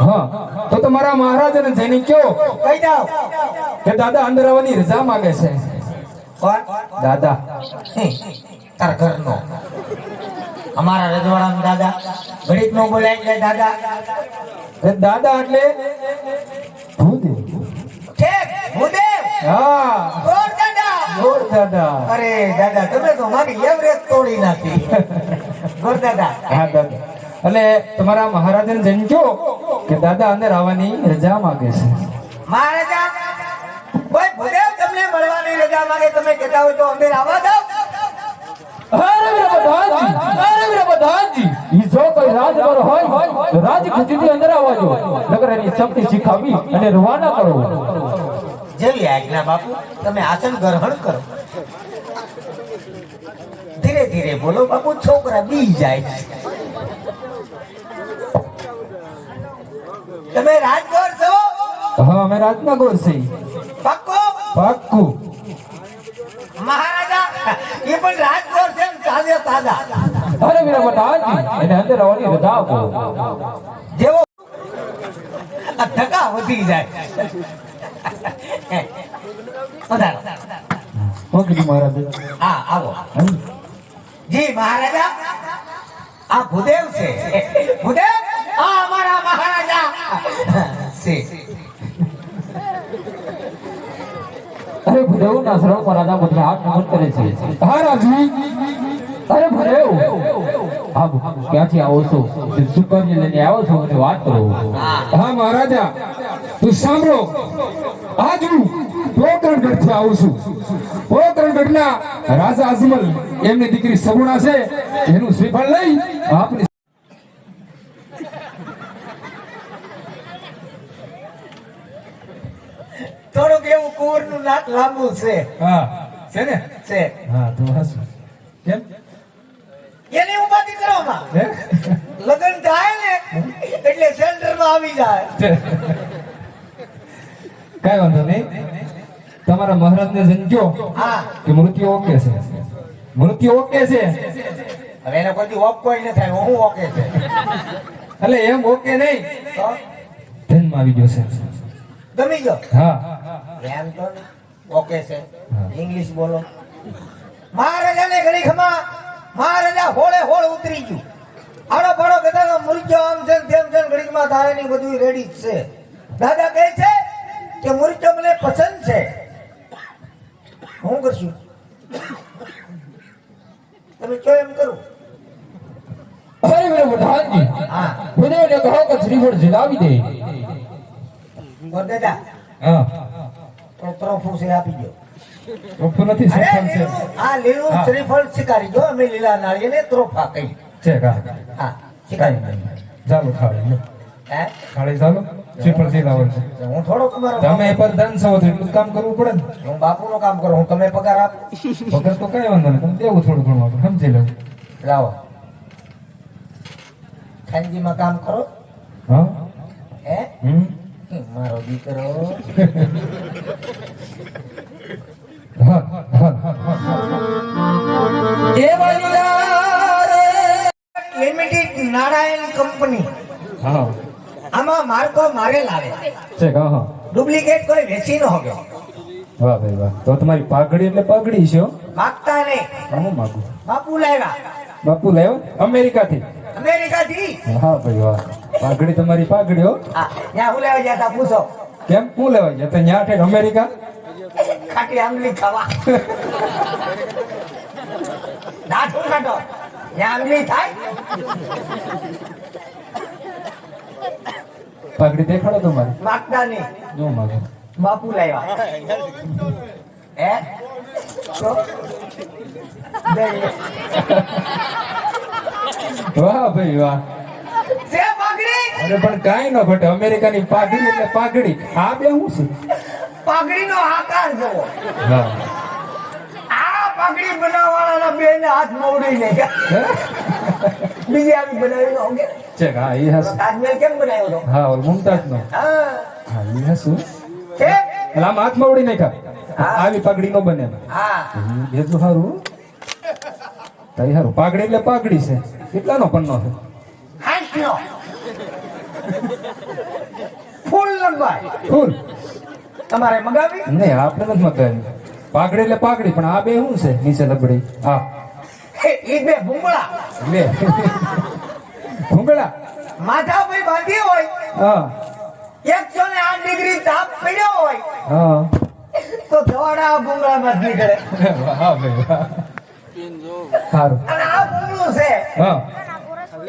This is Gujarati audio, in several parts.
હા. તો તમારા મહારાજાને જઈને કયો કહી દો કે દાદા અંદર આવવાની રજા માંગે છે. કોણ? દાદા. તાર ઘરનો. અમારા રજવાડા દાદા. ઘડીક નો બોલાય એટલે દાદા. દાદા એટલે ભૂદેવ. ઠીક ભૂદેવ. હા. ગોર દાદા. ગોર દાદા. અરે દાદા તમે તો મારી એવરેજ તોડી નાખી. ગોર દાદા. હા દાદા. એટલે તમારા મહારાજન જઈને કયો કે દાદા અંદર આવવાની રજા માંગે છે. મહારાજા કોઈ ભૂદેવ તમને મળવાની રજા માંગે તમે કહેતા હોય તો અંદર આવવા દો અરે પ્રધાનજી, અરે પ્રધાનજી, ઈ જો કોઈ રાજવર હોય તો રાજ ખુશીથી અંદર આવજો નકર એની શક્તિ શીખાવી અને રવાના કરો. જેવી આજ્ઞા બાપુ તમે આસન ગ્રહણ કરો. ધીરે ધીરે બોલો બાપુ છોકરા બી જાય છે. તમે રાજગોર છો? હા અમે રાજનગર ગોર છે પાક્કો? પાક્કું. મહારાજા એ પણ રાજગોર છે તાજા તાજા. અરે વીરા પ્રધાનજી, એને અંદર આવવાની રજા આપો. જેવો આ ધક્કા વધી જાય. પધારો ઓકે મહારાજ હા આવો. જી મહારાજા આ ભૂદેવ છે. ભૂદેવ? આ અરે ભરેવ ના પર રાજા બધે હાથ નમન કરે છે. મહારાજી અરે ભરેવ. હા, ક્યાંથી આવો છો? શું લઈને આવો છો મને વાત કરો. હા, મહારાજા, તું સાંભળો. આજ હું પોકરણગઢથી આવું છું. પોકરણગઢ ના રાજા અજમલ, એમની દીકરી સગુણા છે. એનું શ્રીફળ લઈ આપની થોડુંક એવું કુંવરનું નાક લાંબુ છે. હા છે ને? છે. હા તો હસુ. કેમ? એની ઉપાધિ કરો માં લગ્ન થાય ને એટલે સેન્ટરમાં આવી જાય. કઈ વાંધો નહીં. તમારા મહારાજ ને હા. કે મૃત્યુ ઓકે છે. મૃત્યુ ઓકે છે. હવે એને કોઈ ઓફ કોઈ ન થાય હું ઓકે છે. એટલે એમ ઓકે નહીં. ધનમાં આવી ગયો છે. ગમી ગયો? હા. એમ તો ઓકે છે. ઇંગ્લિશ બોલો. મહારાજાને ઘડી ખમા મહારાજા હોળે હોળ ઉતરી ગયું. આડો પાડો કદાચ મુરજો આમ છે તેમ છે ઘડીકમાં થાયની બધું રેડી છે. દાદા કહે છે કે મુરજો મને પસંદ છે. હું કરશું? તમે કયો એમ કરું? અરે મેરે પ્રધાનજી હા. મને કહો કે શ્રીફળ જલાવી દે. બોલ હા. તો ત્રોફું છે આપી દો ત્રોફું નથી શ્રીફળ છે. આ લીલું. શ્રીફળ શિકારી જો અમે લીલા નાળિયેરને ત્રોફા કહી છે હા. શિકારી ચાલો ખાળી લો. હે? ખાળી ચાલો. શ્રીફળ જલાવવાનું છે. હું થોડો તમારો તમે પ્રધાન છો એટલું કામ કરવું પડે ને. હું બાપુનો કામ કરું હું તમે પગાર આપ. વગર તો કઈ વાંધો નહીં તમે દેવું થોડું ઘણું સમજી લો. લાવો. ખાનગીમાં કામ કરો. હા? હે? હમ? મારો દીકરો. Limited Narayan company. હા. આમાં માર્કો મારે લાવે. છે હા ડુપ્લિકેટ કોઈ વેચી ન હોગ્યો વાહ ભાઈ વાહ. તો તમારી પાઘડી એટલે પાઘડી છે. માગતા નહીં. હું માગું. બાપુ લાવ્યા. બાપુ લાવ્યો? અમેરિકા થી અમેરિકા થી હા ભાઈ વાહ. પાઘડી તમારી પાઘડી હો. ત્યાં હું લેવા ગયા પૂછો. કેમ? હું લેવા ગયા ત્યાં ઠેઠ અમેરિકા? ખાટી આંગળી ખાવા. દાઢું કાઢો ત્યાં આંગળી થાય. પાઘડી દેખાડો તમારે. માગતા નહીં જો માગે બાપુ લાવ્યા હે? વાહ ભાઈ વાહ. અરે પણ કાંઈ ન ઘટે અમેરિકાની પાઘડી એટલે પાઘડી. આ બે શું પાઘડીનો આકાર જોવો હા. આ પાઘડી બનાવવાના બે ને હાથ મોડી લે. હે? બીજી આવી બનાવી નો છે હા એ હસ તાજમહેલ કેમ બનાવ્યો તો? હા ઓલ મુમતાજ નો હા. હા એ હસ કે એટલે હાથ મોડી નાખ્યા. આવી પાઘડી નો બને. હા. એ તો સારું તઈ સારું પાઘડી એટલે પાઘડી છે. કેટલાનો પન્નો છે હાંસનો ફૂલ લંબાઈ ફૂલ તમારે મગાવી? નહીં આપણે નથી મગાવી પાઘડી એટલે પાકડી પણ આ બે શું છે? નીચે લબડી. હા. એ બે ભૂંગળા. બે. ભૂંગળા. માથા ભાઈ બાંધી હોય. હા. એકસો ને આઠ ડિગ્રી તાપ પડ્યો હોય. હા. તો દોડા આ ભૂંગળામાં જ નીકળે. હા ભાઈ સારું. અને આ ભૂંગળું છે. હા.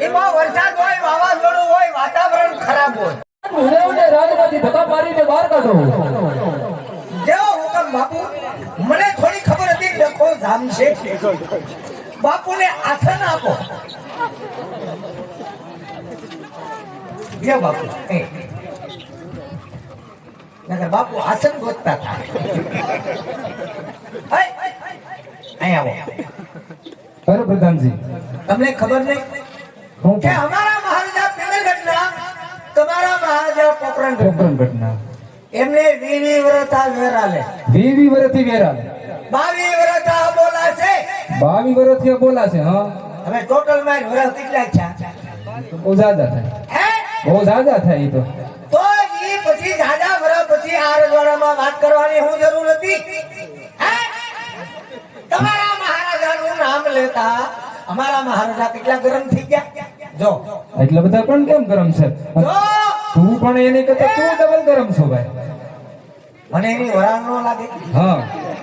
એમાં વરસાદ હોય વાવાઝોડું હોય વાતાવરણ ખરાબ હોય. ભુદેવને રાજમાંથી ધક્કા મારીને બહાર કાઢો. જેવો હુકમ બાપુ. મને થોડી ખબર હતી ડખો જામશે બાપુને આસન આપો. લ્યો બાપુ એ. બાપુ આસન ગોતતા હતા. અહીં આવો. પ્રધાનજી. તમને ખબર નહીં? કે અમારા મહારાજા ઘટના તમારા મહારાજા પોકરણ પોકરણ ઘટના. એમને વીવી વ્રતા વેરાલે. વીવી વ્રતી વેરા બાવી વ્રતા બોલા છે બાવી વ્રતી બોલા છે હા. હવે ટોટલમાં વ્રત કેટલા છે બહુ જાજા થાય. હે? બહુ જાજા થાય એ તો. તો ઈ પછી જાજા વ્રત પછી આ રજવાડામાં વાત કરવાની હું જરૂર હતી હે? તમારા મહારાજાનું નામ લેતા અમારા મહારાજા કેટલા ગરમ થઈ ગયા? જો. એટલે બધા પણ કેમ ગરમ છે? જો. તું પણ એની કરતા તું ડબલ ગરમ છો ભાઈ. મને એની વરાળ ન લાગે. હા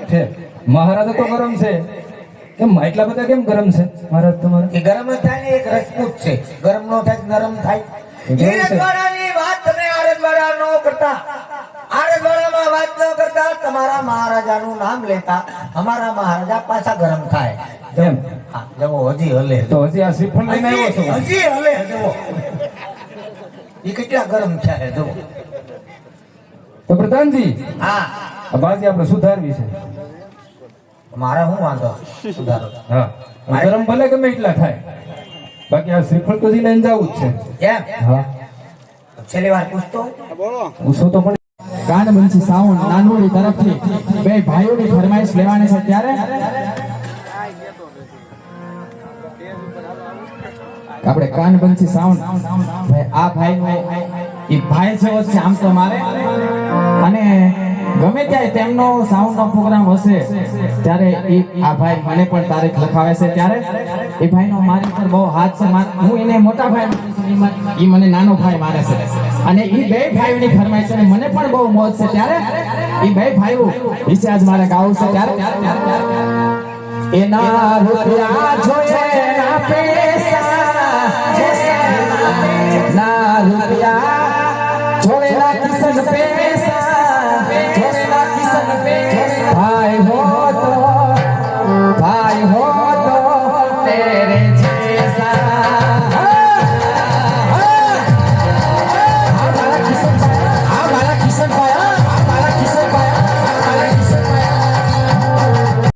છે. મહારાજ તો ગરમ છે. કેમ એટલા બધા કેમ ગરમ છે? મહારાજ તમારા? એ ગરમ જ થાય ને એક રજપૂત છે. ગરમ નો થાય નરમ થાય. એ રજવાડાની વાત તમે આ રજવાડા નો કરતા. આ રજવાડામાં વાત ન કરતા તમારા મહારાજાનું નામ લેતા અમારા મહારાજા પાછા ગરમ થાય. હા જવો હજી હલે. તો હજી આ શ્રીફળ લઈને આવ્યો છો? હજી હજી હલે જવો એ કેટલા ગરમ છે જવો તો પ્રધાનજી હા. આ બાજી આપણે સુધારવી છે. મારે શું વાંધો? સુધારો. હા. ગરમ ભલે ગમે એટલા થાય. બાકી આ શ્રીફળ તો લઈને જવું જ છે. એમ? હા. છેલ્લી વાર પૂછતો? ઉસો તો પણ. કાનબંસી સાઉન્ડ નાનોડી તરફથી બે ભાઈઓની ફરમાઈશ લેવાની છે ત્યારે આપણે કાનબંસી સાઉન્ડ ભાઈ, આ ભાઈ એ ભાઈ છે આમ તો મારે. અને ગમે ત્યારે તેમનો સાઉન્ડ નો પ્રોગ્રામ હશે, ત્યારે એ આ ભાઈ મને પણ તારીખ લખાવે છે ત્યારે. એ ભાઈનો મારી પર બહુ હાથ છે. હું એને મોટા ભાઈ એ મને નાનો ભાઈ મારે છે. અને એ બે ભાઈઓની ફરમાઈશ છે મને પણ બહુ મોજ છે ત્યારે. એ બે ભાઈઓ વિશે આજ મારે ગાવું છે ત્યારે. એના રૂપિયા જોઈએ ના ના રૂપિયા. જોડેલા કિસન પૈસા